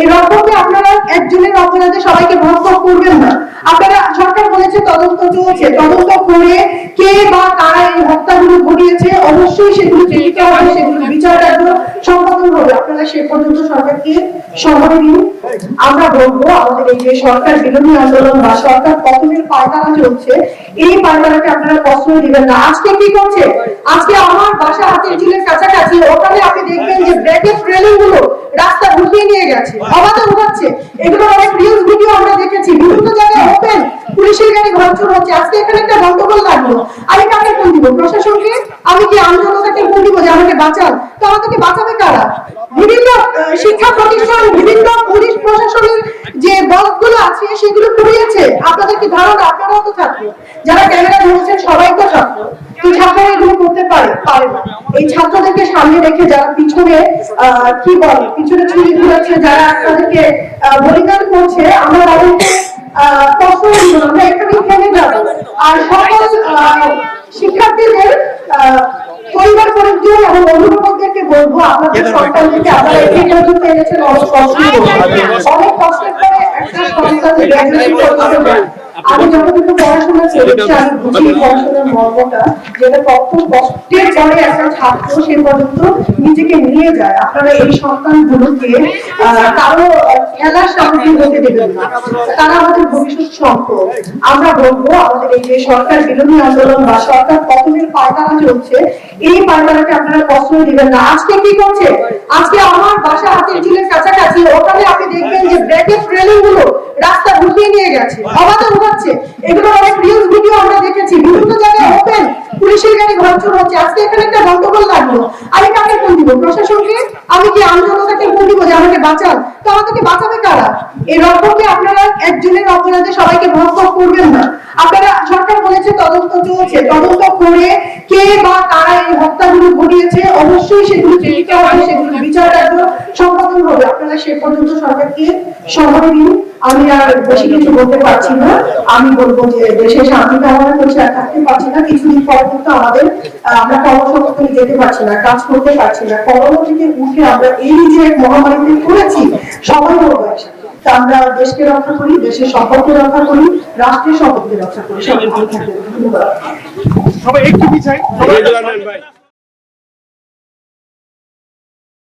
এই আপনারা একজনের অপরাধে সবাইকে ভাগ করবেন না। আপনারা সরকার বলেছে তদন্ত চলছে। তদন্ত করে কে বা কারা এই হত্যাগুলো ঘটিয়েছে, অবশ্যই সেগুলো হবে, সেগুলো বিচার কার্য সম্পাদন হবে। আপনারা সে পর্যন্ত সরকারকে সময় দিন। আমরা বলব, আমাদের এই যে সরকার বিরোধী আন্দোলন বা সরকার পতনের পায়তারা চলছে, এই পায়তারাকে আপনারা প্রশ্রয় দিবেন না। আজকে কি করছে? আজকে আমার বাসা হাতির ঝিলের কাছাকাছি ওখানে আপনি দেখবেন যে ব্রেকেট রেলিংগুলো রাস্তা ঢুকিয়ে নিয়ে গেছে অবাধে উঠাচ্ছে এগুলো অনেক রিলস ভিডিও আমরা দেখেছি। বিভিন্ন জায়গায় ওপেন পুলিশের গাড়ি ভাঙচুর হচ্ছে। আজকে এখানে একটা গন্ডগোল লাগল। আমি কাকে ফোন দিব? প্রশাসনকে? আমি কি আন্দোলনকে ফোন দিব যে আমাকে বাঁচান? তো আমাদেরকে বাঁচাবে কারা? বিভিন্ন শিক্ষা প্রতিষ্ঠান, বিভিন্ন পুলিশ প্রশাসনের যে বসগুলো আছে সেগুলো পুড়িয়েছে আপনাদের কি ধারণা আপনারাও তো ছাত্র যারা ক্যামেরা ধরেছেন সবাই তো ছাত্র তো ছাত্ররা এগুলো করতে পারে পারে না এই ছাত্রদেরকে সামনে রেখে যারা পিছনে কি বলে পিছনে ছুরি ঘুরাচ্ছে যারা আপনাদেরকে বলিদান করছে আমরা তাদেরকে কষ্ট দিব আমরা এখানে থেমে যাব আর সকল শিক্ষার্থীদের আহ, পরিবার পরিজন এবং অভিভাবকদেরকে বলব আপনাদের সন্তানদেরকে আপনারা এই পর্যন্ত এনেছেন অনেক কষ্ট। অনেক কষ্টের পরে একটা সন্তান। আমি যতটুকু পড়াশোনা করেছি আমি বুঝি পড়াশোনার মর্মটা যেটা কত কষ্টের পরে একটা ছাত্র সে পর্যন্ত নিজেকে নিয়ে যায়। আপনারা এই সন্তানগুলোকে কারও খেলার সামগ্রী হতে দেবেন না। তারা আমাদের ভবিষ্যৎ সম্পদ আমরা বলব আমাদের এই যে সরকার বিরোধী আন্দোলন বা সরকার পতনের পায়তারা চলছে এই পায়তারাকে আপনারা প্রশ্রয় দিবেন না। আজকে কি করছে? আজকে আমার বাসা হাতির ঝিলের কাছাকাছি ওখানে আপনি দেখবেন যে ব্রেকেট রেলিংগুলো ঢুকিয়ে নিয়ে গেছে, অবাধে উঠাচ্ছে। এগুলো অনেক রিলস ভিডিও আমরা দেখেছি। বিভিন্ন জায়গায় ওপেন পুলিশের গাড়ি ভাঙচুর হচ্ছে। আজকে এখানে একটা গন্ডগোল লাগল। আমি কাকে ফোন দিব? প্রশাসনকে? আমি কি আন্দোলনকে ফোন দিব যে আমাকে বাঁচান? তো আমাদেরকে বাঁচাবে কারা? এই রকমকে আপনারা একজনের অপরাধে সবাইকে ভাগ করবেন না। আপনারা, সরকার বলেছে তদন্ত চলছে। তদন্ত করে কে বা কারা এই হত্যাগুলো ঘটিয়েছে, অবশ্যই সেগুলো চিহ্নিত হবে, সেগুলো আপনারা সে পর্যন্ত সরকারকে সময় দিন। আমি আর বেশি কিছু বলতে পারছি না। আমি বলব যে দেশে শান্তি কামনা করছি আর থাকতে পারছি না। কিছুদিন পর কিন্তু আমাদের আমরা কর্মসংস্থানে যেতে পারছি না কাজ করতে পারছি না। করোনা থেকে উঠে আমরা এই যে মহামারীতে করেছি সবাই বলব একসাথে। তা আমরা দেশকে রক্ষা করি দেশের সম্পর্কে রক্ষা করি রাষ্ট্রের সম্পর্কে রক্ষা করি। সবাই ভালো থাকবেন। ধন্যবাদ। সবাই একটু ভাই।